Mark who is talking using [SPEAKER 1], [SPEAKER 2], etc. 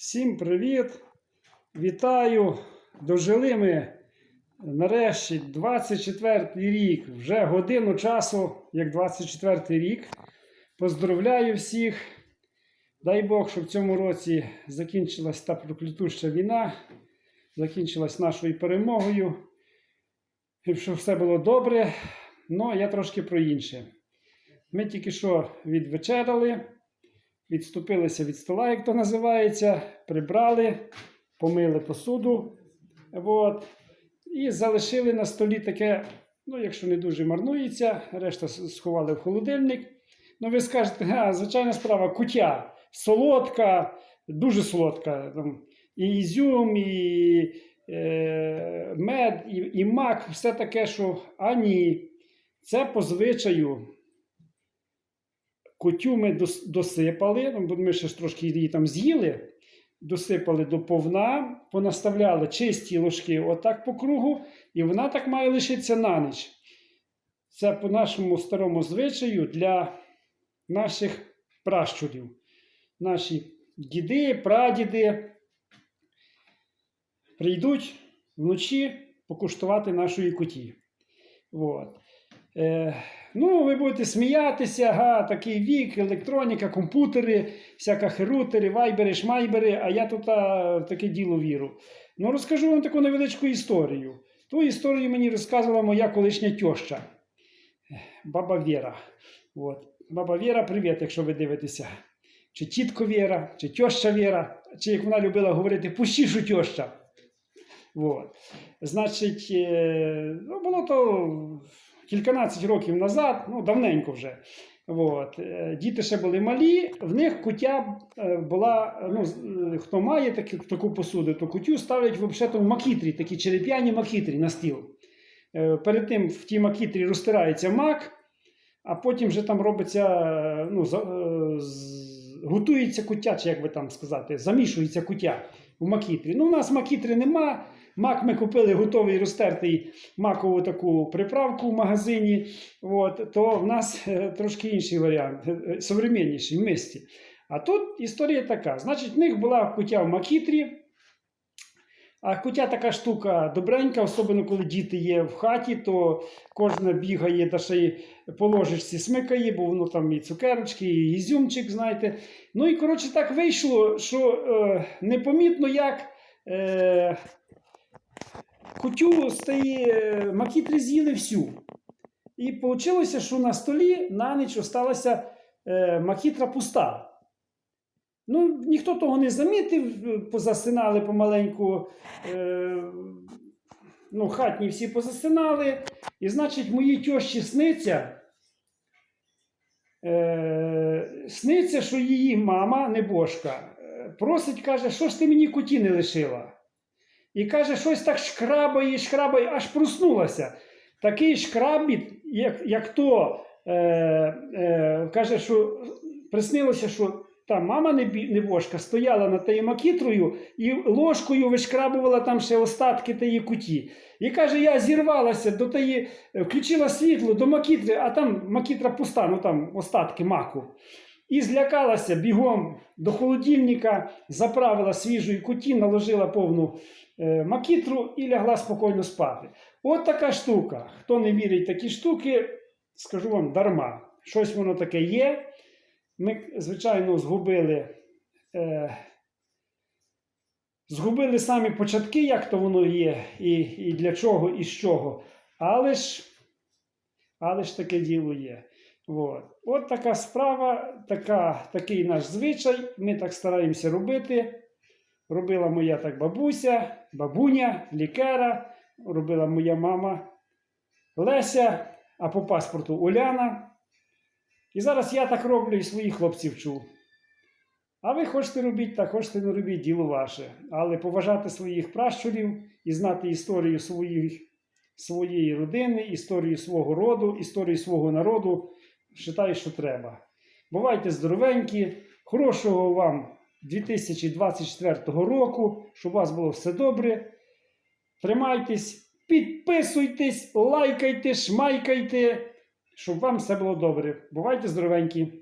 [SPEAKER 1] Всім привіт! Вітаю! Дожили ми нарешті 24 рік, вже годину часу, як 24 рік. Поздравляю всіх. Дай Бог, щоб в цьому році закінчилась та проклятуща війна, закінчилась нашою перемогою. І щоб все було добре. Ну, я трошки про інше. Ми тільки що відвечеряли відступилися від стола, як то називається, прибрали, помили посуду. От, і залишили на столі таке, ну, якщо не дуже марнується, решта сховали в холодильник. Ну, ви скажете, а, звичайна справа, кутя, солодка, дуже солодка. Там, і ізюм, і е, мед, і, і мак, все таке, що а ні. Це по звичаю Кутю ми досипали, ну, ми ще трошки її там з'їли, досипали до повна, понаставляли чисті ложки отак по кругу, і вона так має лишитися на ніч. Це по нашому старому звичаю для наших пращурів. Наші діди, прадіди прийдуть вночі покуштувати нашої куті. От. Е, ну, ви будете сміятися, га, такий вік, електроніка, комп'ютери, всяка херутери, вайбери, шмайбери, а я тут а, в таке діло віру. Ну, розкажу вам таку невеличку історію. Ту історію мені розказувала моя колишня тьоща, баба Віра. От. Баба Віра, привіт, якщо ви дивитеся. Чи тітко Віра, чи тьоща Віра, чи як вона любила говорити, пущішу тьоща. От. Значить, е, ну, було то кільканадцять років назад, ну давненько вже. От. е, Діти ще були малі, в них кутя е, була. Ну, е, хто має таку, таку посуду, то кутю ставлять взагалі в макітрі, такі череп'яні макітрі на стіл. Перед тим в тій макітрі розтирається мак, а потім вже там робиться, ну, готується куття, чи як би там сказати, замішується куття в макітрі. Ну, у нас макітри нема. Мак ми купили готовий розтертий макову таку приправку в магазині. От, то в нас е, трошки інший варіант, е, е, современніший в мисті. А тут історія така: значить, в них була кутя в макітрі. А кутя така штука добренька, особливо коли діти є в хаті, то кожна бігає та ще й по ложечці смикає, бо воно там і цукерочки, і ізюмчик, знаєте. Ну і коротше так вийшло, що е, непомітно як. Е, Кутю з тієї е, макітри з'їли всю. І вийшло, що на столі на ніч осталася е, макітра пуста. Ну, ніхто того не замітив, е, позасинали помаленьку. Е, ну, хатні всі позасинали. І, значить, моїй тьощі сниться. Е, сниться, що її мама, небожка, просить, каже, що ж ти мені куті не лишила? І каже, щось так шкрабає, шкрабає, аж проснулася. Такий шкрабіт, як, як то е, е, каже, що приснилося, що та мама небожка стояла над тією макітрою і ложкою вишкрабувала там ще остатки тієї куті. І каже, я зірвалася до тієї, включила світло до макітри, а там макітра пуста, ну там остатки маку. І злякалася бігом до холодильника, заправила свіжої куті, наложила повну макітру і лягла спокійно спати. От така штука. Хто не вірить в такі штуки, скажу вам дарма. Щось воно таке є. Ми, звичайно, згубили, е, згубили самі початки, як то воно є, і, і для чого, і з чого. Але ж, але ж таке діло є. От. От така справа, така, такий наш звичай. Ми так стараємося робити. Робила моя так бабуся, бабуня, лікера, робила моя мама Леся, а по паспорту Уляна. І зараз я так роблю і своїх хлопців вчу. А ви хочете робіть так, хочете не робіть діло ваше. Але поважати своїх пращурів і знати історію своїх, своєї родини, історію свого роду, історію свого народу, вважаю, що треба. Бувайте здоровенькі, хорошого вам 2024 року, щоб у вас було все добре. Тримайтесь, підписуйтесь, лайкайте, шмайкайте, щоб вам все було добре. Бувайте здоровенькі!